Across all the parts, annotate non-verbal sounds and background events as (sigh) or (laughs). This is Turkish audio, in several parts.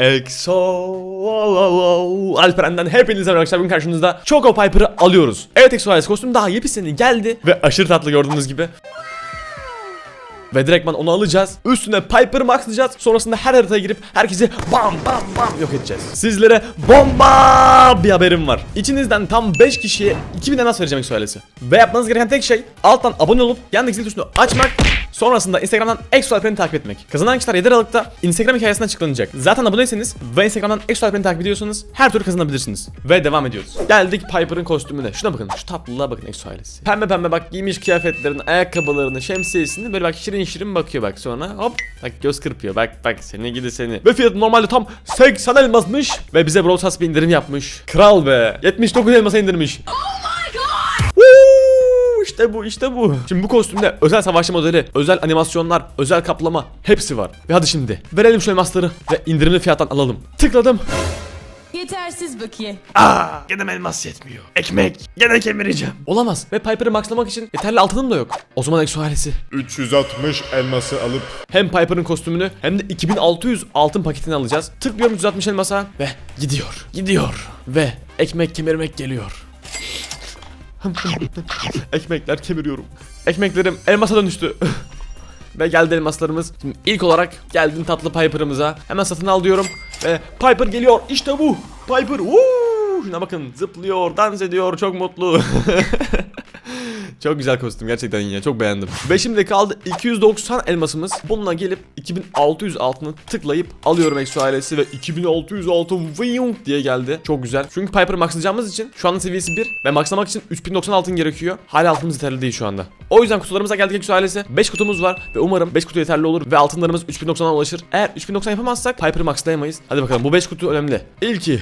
EXO Alperen'den hepinize merhaba arkadaşlar bugün karşınızda Choco Piper'ı alıyoruz. Evet EXO ailesi kostüm daha yepyeni geldi ve aşırı tatlı gördüğünüz gibi. Ve direktman onu alacağız. Üstüne Piper'ı maxlayacağız. Sonrasında her haritaya girip herkesi bam bam bam yok edeceğiz. Sizlere bomba bir haberim var. İçinizden tam 5 kişiye 2000 elmas vereceğim ailesi. Ve yapmanız gereken tek şey alttan abone olup yandaki zil tuşunu açmak Sonrasında Instagram'dan EXO Alperen'i takip etmek. Kazanan kişiler 7 Aralık'ta Instagram hikayesinden açıklanacak. Zaten aboneyseniz ve Instagram'dan EXO Alperen'i takip ediyorsanız her türlü kazanabilirsiniz. Ve devam ediyoruz. Geldik Piper'ın kostümüne. Şuna bakın. Şu tatlılığa bakın EXO ailesi. Pembe pembe bak giymiş kıyafetlerini, ayakkabılarını, şemsiyesini böyle bak şirin şirin bakıyor bak sonra hop bak göz kırpıyor bak bak seni gidi seni. Ve fiyatı normalde tam 80 elmasmış ve bize Brawl bir indirim yapmış. Kral be. 79 elmasa indirmiş. İşte bu işte bu. Şimdi bu kostümde özel savaşçı modeli, özel animasyonlar, özel kaplama hepsi var. Ve hadi şimdi verelim şu elmasları ve indirimli fiyattan alalım. Tıkladım. Yetersiz bakiye. Aa, gene elmas yetmiyor. Ekmek, gene kemireceğim. Olamaz ve Piper'ı maxlamak için yeterli altınım da yok. O zaman Exo ailesi 360 elması alıp hem Piper'ın kostümünü hem de 2600 altın paketini alacağız. Tıklıyorum 360 elmasa ve gidiyor, gidiyor ve ekmek kemirmek geliyor. Ekmekler kemiriyorum. Ekmeklerim elmasa dönüştü. Ve geldi elmaslarımız. Şimdi ilk olarak geldim tatlı Piper'ımıza. Hemen satın al diyorum. Ve Piper geliyor. İşte bu. Piper. Woo! Şuna bakın zıplıyor, dans ediyor, çok mutlu. (laughs) çok güzel kostüm gerçekten ya. Çok beğendim. Ve şimdi kaldı 290 elmasımız. Bununla gelip 2600 altını tıklayıp alıyorum Exo ailesi ve 2600 altın vıyunk diye geldi. Çok güzel. Çünkü Piper'ı maxlayacağımız için şu anda seviyesi 1 ve maxlamak için 3090 altın gerekiyor. Hala altımız yeterli değil şu anda. O yüzden kutularımıza geldik Exo ailesi. 5 kutumuz var ve umarım 5 kutu yeterli olur ve altınlarımız 3090'a ulaşır. Eğer 3090 yapamazsak Piper'ı maxlayamayız. Hadi bakalım bu 5 kutu önemli. İlki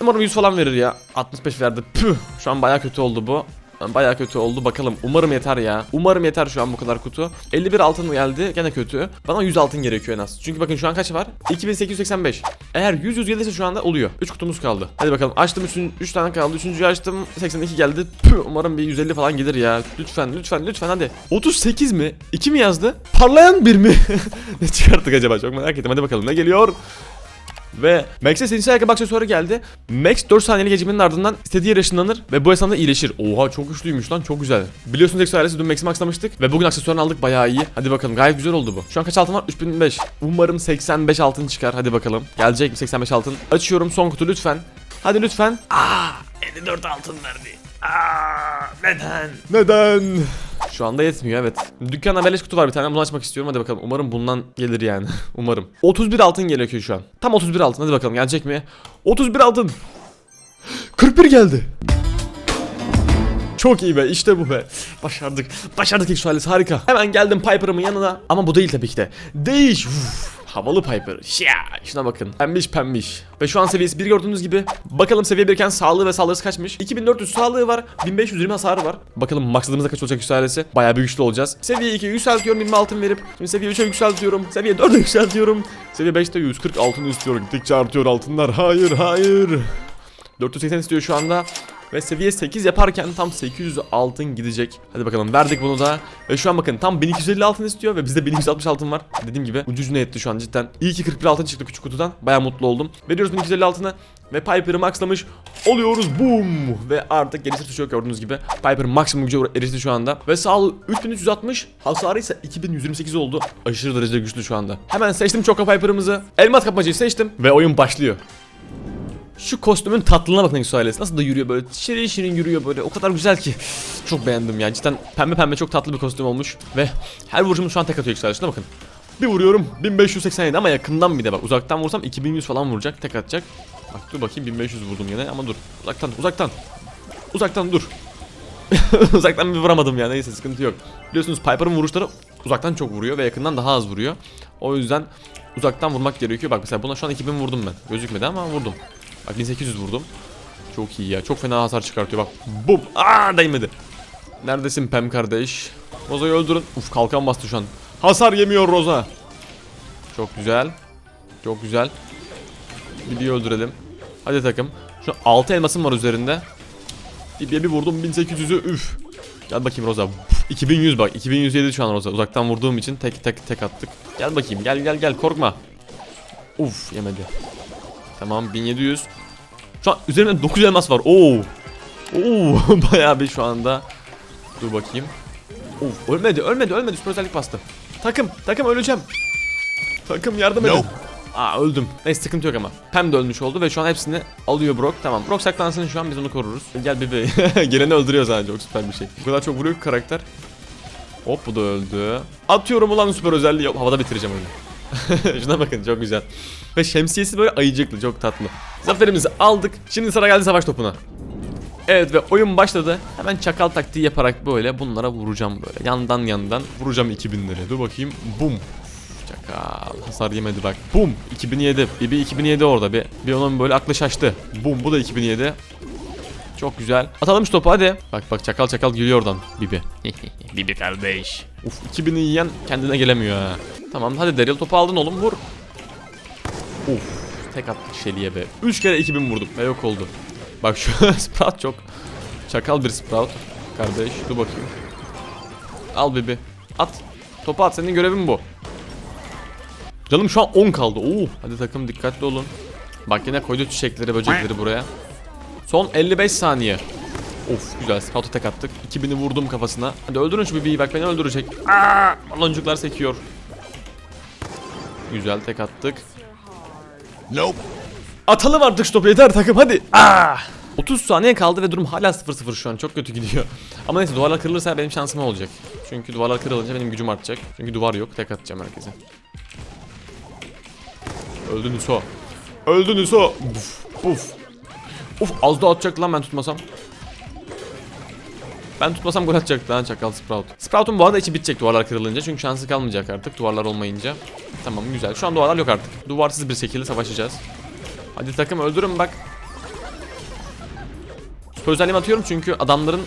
Umarım 100 falan verir ya. 65 verdi. Püh. Şu an baya kötü oldu bu. Baya kötü oldu bakalım. Umarım yeter ya. Umarım yeter şu an bu kadar kutu. 51 altın geldi. Gene kötü. Bana 100 altın gerekiyor en az. Çünkü bakın şu an kaç var? 2885. Eğer 100 100 gelirse şu anda oluyor. 3 kutumuz kaldı. Hadi bakalım. Açtım 3, 3 tane kaldı. 3.'yü açtım. 82 geldi. Püh. Umarım bir 150 falan gelir ya. Lütfen lütfen lütfen hadi. 38 mi? 2 mi yazdı? Parlayan bir mi? (laughs) ne çıkarttık acaba? Çok merak ettim. Hadi bakalım ne geliyor? Ve Max'e sinsi ayakkabı aksesuarı geldi. Max 4 saniyeli gecimenin ardından istediği yere ışınlanır ve bu esnada iyileşir. Oha çok güçlüymüş lan çok güzel. Biliyorsunuz Exo ailesi dün Max'i maxlamıştık ve bugün aksesuarını aldık bayağı iyi. Hadi bakalım gayet güzel oldu bu. Şu an kaç altın var? 3005. Umarım 85 altın çıkar. Hadi bakalım. Gelecek mi 85 altın? Açıyorum son kutu lütfen. Hadi lütfen. Aa 54 altın verdi. Aa neden? Neden? Şu anda yetmiyor evet. Dükkanda beleş kutu var bir tane bunu açmak istiyorum hadi bakalım. Umarım bundan gelir yani. (laughs) Umarım. 31 altın gerekiyor şu an. Tam 31 altın hadi bakalım gelecek mi? 31 altın. 41 geldi. Çok iyi be işte bu be. Başardık. Başardık ilk ailesi harika. Hemen geldim Piper'ımın yanına. Ama bu değil tabii ki de. Değiş. Uf, havalı Piper. Şia. Şuna bakın. Pembiş pembiş. Ve şu an seviyesi 1 gördüğünüz gibi. Bakalım seviye 1 iken sağlığı ve saldırısı kaçmış. 2400 sağlığı var. 1520 hasarı var. Bakalım maksadımızda kaç olacak ailesi. Bayağı bir güçlü olacağız. Seviye 2'ye yükseltiyorum 20 altın verip. Şimdi seviye 3'e yükseltiyorum. Seviye 4'e yükseltiyorum. Seviye 5'te 140 altın istiyorum. Gittikçe artıyor altınlar. Hayır hayır. 480 istiyor şu anda. Ve seviye 8 yaparken tam 800 altın gidecek. Hadi bakalım verdik bunu da. Ve şu an bakın tam 1250 altın istiyor ve bizde 1160 altın var. Dediğim gibi ucuzuna etti şu an cidden. İyi ki 41 altın çıktı küçük kutudan. Baya mutlu oldum. Veriyoruz 1250 altını. Ve Piper'ı maxlamış oluyoruz. Boom. Ve artık gelişir tuşu yok gördüğünüz gibi. Piper maksimum güce erişti şu anda. Ve sağlığı 3360. Hasarı ise 2128 oldu. Aşırı derecede güçlü şu anda. Hemen seçtim Choco Piper'ımızı. Elmas kapmacayı seçtim. Ve oyun başlıyor. Şu kostümün tatlılığına bakın Exo ailesi. Nasıl da yürüyor böyle. Şirin şirin yürüyor böyle. O kadar güzel ki. Çok beğendim ya. Cidden pembe pembe çok tatlı bir kostüm olmuş. Ve her vuruşumuz şu an tek atıyor Exo ailesine bakın. Bir vuruyorum 1587 ama yakından bir de bak. Uzaktan vursam 2100 falan vuracak. Tek atacak. Bak dur bakayım 1500 vurdum yine ama dur. Uzaktan uzaktan. Uzaktan dur. (laughs) uzaktan bir vuramadım ya neyse sıkıntı yok. Biliyorsunuz Piper'ın vuruşları uzaktan çok vuruyor ve yakından daha az vuruyor. O yüzden uzaktan vurmak gerekiyor. Bak mesela buna şu an 2000 vurdum ben. Gözükmedi ama vurdum. Bak 1800 vurdum. Çok iyi ya. Çok fena hasar çıkartıyor bak. Bum. Aa değmedi. Neredesin Pem kardeş? Roza'yı öldürün. Uf kalkan bastı şu an. Hasar yemiyor Roza. Çok güzel. Çok güzel. Bibi'yi öldürelim. Hadi takım. Şu an 6 elmasım var üzerinde. Bibi'ye bir vurdum 1800'ü üf. Gel bakayım Roza. Puf, 2100 bak. 2107 şu an Roza. Uzaktan vurduğum için tek tek tek attık. Gel bakayım. Gel gel gel korkma. Uf yemedi. Tamam 1700. Şu an üzerinde 9 elmas var. Oo. Oo (laughs) bayağı bir şu anda. Dur bakayım. Of ölmedi ölmedi ölmedi süper özellik bastı. Takım takım öleceğim. Takım yardım edin. Aa öldüm. Neyse sıkıntı yok ama. Pem de ölmüş oldu ve şu an hepsini alıyor Brock. Tamam Brock saklansın şu an biz onu koruruz. Gel bebeği. (laughs) Geleni öldürüyor sadece çok süper bir şey. Bu kadar çok vuruyor ki karakter. Hop bu da öldü. Atıyorum ulan süper özelliği. Havada bitireceğim oyunu. (laughs) Şuna bakın çok güzel. Ve şemsiyesi böyle ayıcıklı çok tatlı. Zaferimizi aldık. Şimdi sıra geldi savaş topuna. Evet ve oyun başladı. Hemen çakal taktiği yaparak böyle bunlara vuracağım böyle. Yandan yandan vuracağım 2000'leri. Dur bakayım. Bum. Çakal. Hasar yemedi bak. Bum. 2007. Bir, bir 2007 orada. Bir, bir onun böyle aklı şaştı. Bum. Bu da 2007. Çok güzel. Atalım şu topu hadi. Bak bak çakal çakal geliyor oradan. Bibi. (laughs) Bibi kardeş. Uf 2000'i yiyen kendine gelemiyor ha. Tamam hadi Daryl topu aldın oğlum vur. Uf tek attık Shelly'e be. 3 kere 2000 vurduk ve yok oldu. Bak şu (laughs) Sprout çok çakal bir Sprout. Kardeş dur bakayım. Al Bibi. At. Topu at senin görevin bu. Canım şu an 10 kaldı. Oo, hadi takım dikkatli olun. Bak yine koydu çiçekleri böcekleri buraya. Son 55 saniye. Of güzel Sprout'a tek attık. 2000'i vurdum kafasına. Hadi öldürün şu bebeği bak beni öldürecek. Aa, baloncuklar sekiyor. Güzel tek attık. Nope. Atalım artık şu topu yeter takım hadi. Aa! 30 saniye kaldı ve durum hala 0-0 şu an çok kötü gidiyor. Ama neyse duvarlar kırılırsa benim şansım olacak. Çünkü duvarlar kırılınca benim gücüm artacak. Çünkü duvar yok tek atacağım herkese. Öldü Nüso. Öldü Nüso. Buf. Buf. Uf az daha atacak lan ben tutmasam. Ben tutmasam gol atacaktı lan çakal Sprout. Sprout'un bu arada içi bitecek duvarlar kırılınca çünkü şansı kalmayacak artık duvarlar olmayınca. Tamam güzel. Şu an duvarlar yok artık. Duvarsız bir şekilde savaşacağız. Hadi takım öldürün bak. Özelliğimi atıyorum çünkü adamların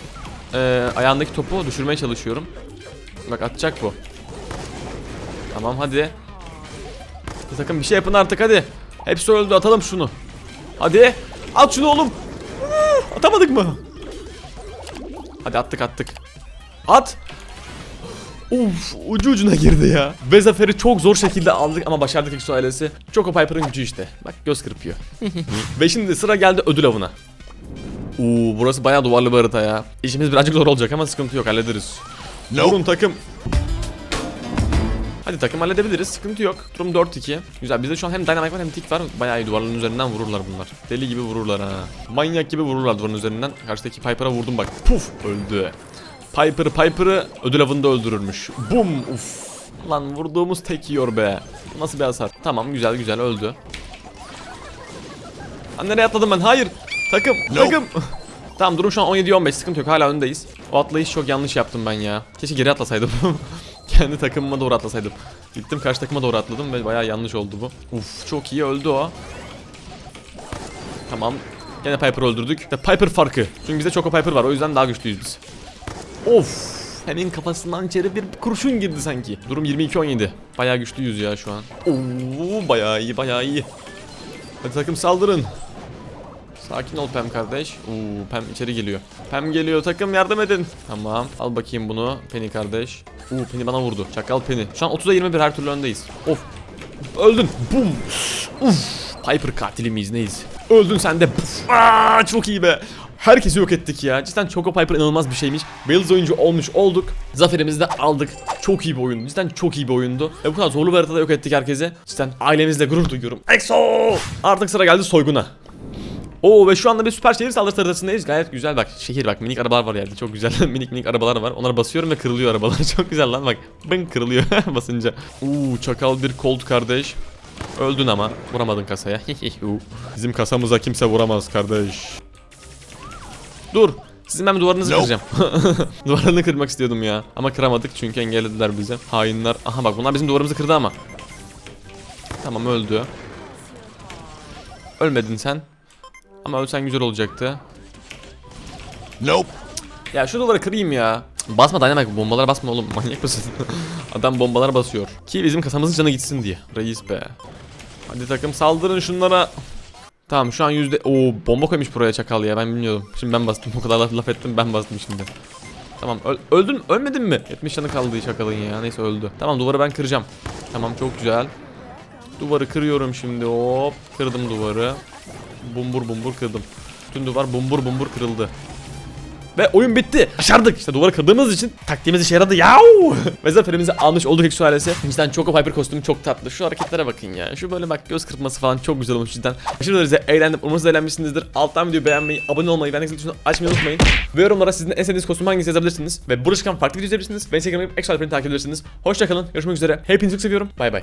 e, ayağındaki topu düşürmeye çalışıyorum. Bak atacak bu. Tamam hadi. Hadi takım bir şey yapın artık hadi. Hepsi öldü atalım şunu. Hadi. At şunu oğlum. Atamadık mı? Hadi attık attık. At. Uf ucu ucuna girdi ya. Ve zaferi çok zor şekilde aldık ama başardık Exo ailesi. Choco Piper'ın gücü işte. Bak göz kırpıyor. (laughs) Ve şimdi sıra geldi ödül avına. Uuu burası bayağı duvarlı bir harita ya. İşimiz birazcık zor olacak ama sıkıntı yok hallederiz. Vurun takım. Hadi takım halledebiliriz sıkıntı yok. Durum 4-2. Güzel bizde şu an hem dynamic var hem tick var. Bayağı iyi duvarların üzerinden vururlar bunlar. Deli gibi vururlar ha. Manyak gibi vururlar duvarın üzerinden. Karşıdaki Piper'a vurdum bak. Puf öldü. Piper Piper'ı ödül avında öldürürmüş. Bum uf. Lan vurduğumuz tek yiyor be. Nasıl bir hasar? Tamam güzel güzel öldü. Lan nereye atladım ben? Hayır. Takım takım. (laughs) tamam durum şu an 17-15 sıkıntı yok hala öndeyiz. O atlayış çok yanlış yaptım ben ya. Keşke geri atlasaydım. (laughs) Kendi takımıma doğru atlasaydım. Gittim karşı takıma doğru atladım ve bayağı yanlış oldu bu. Uf çok iyi öldü o. Tamam. Gene Piper öldürdük. De Piper farkı. Çünkü bizde Choco Piper var o yüzden daha güçlüyüz biz. Of. Hemen kafasından içeri bir kurşun girdi sanki. Durum 22-17. Bayağı güçlüyüz ya şu an. Oo bayağı iyi bayağı iyi. Hadi takım saldırın. Sakin ol Pem kardeş. Oo Pem içeri geliyor. Pem geliyor takım yardım edin. Tamam al bakayım bunu Penny kardeş. Oo Penny bana vurdu. Çakal Penny. Şu an 30'a 21 her türlü öndeyiz. Of. Öldün. Bum. Uf. Piper katili miyiz neyiz? Öldün sen de. Aa, çok iyi be. Herkesi yok ettik ya. Cidden Choco Piper inanılmaz bir şeymiş. Wales oyuncu olmuş olduk. Zaferimizi de aldık. Çok iyi bir oyun. Cidden çok iyi bir oyundu. Ve bu kadar zorlu bir haritada yok ettik herkese. Cidden ailemizle gurur duyuyorum. EXO! Artık sıra geldi soyguna. Oo ve şu anda bir süper şehir saldırısı haritasındayız. Gayet güzel bak. Şehir bak minik arabalar var yerde. Çok güzel (laughs) minik minik arabalar var. Onlara basıyorum ve kırılıyor arabalar. (laughs) Çok güzel lan bak. Bın kırılıyor (laughs) basınca. Uuu çakal bir Colt kardeş. Öldün ama vuramadın kasaya. Bizim kasamıza kimse vuramaz kardeş. Dur. Sizin ben duvarınızı kıracağım. Duvarını kırmak istiyordum ya. Ama kıramadık çünkü engellediler bizi. Hainler. Aha bak bunlar bizim duvarımızı kırdı ama. Tamam öldü. Ölmedin sen. Ama ölsen güzel olacaktı. Nope. Ya şu duvarı kırayım ya. Basma dynamite bombalara basma oğlum (laughs) manyak mısın? Adam bombalara basıyor. Ki bizim kasamızın canı gitsin diye. Reis be. Hadi takım saldırın şunlara. Tamam şu an yüzde... Oo bomba koymuş buraya çakal ya ben bilmiyordum. Şimdi ben bastım o kadar laf, laf ettim ben bastım şimdi. Tamam öl öldün ölmedin mi? 70 canı kaldı çakalın ya neyse öldü. Tamam duvarı ben kıracağım. Tamam çok güzel. Duvarı kırıyorum şimdi hop. Kırdım duvarı. Bumbur bumbur kırdım. Bütün duvar bumbur bumbur kırıldı. Ve oyun bitti. Başardık. İşte duvarı kırdığımız için taktiğimiz işe yaradı. Yauu. (laughs) Ve zaferimizi almış olduk Eksu ailesi. Cidden Choco Piper kostümü çok tatlı. Şu hareketlere bakın ya. Şu böyle bak göz kırpması falan çok güzel olmuş cidden. Aşırı derecede eğlendim. Umarım eğlenmişsinizdir. Alttan videoyu beğenmeyi, abone olmayı, ben de açmayı unutmayın. Ve yorumlara sizin en sevdiğiniz kostüm hangisi yazabilirsiniz. Ve burada çıkan farklı video izleyebilirsiniz. Ve Instagram'ı Alper'ini takip edebilirsiniz. Hoşçakalın. Görüşmek üzere. Hepinizi çok seviyorum. Bay bay.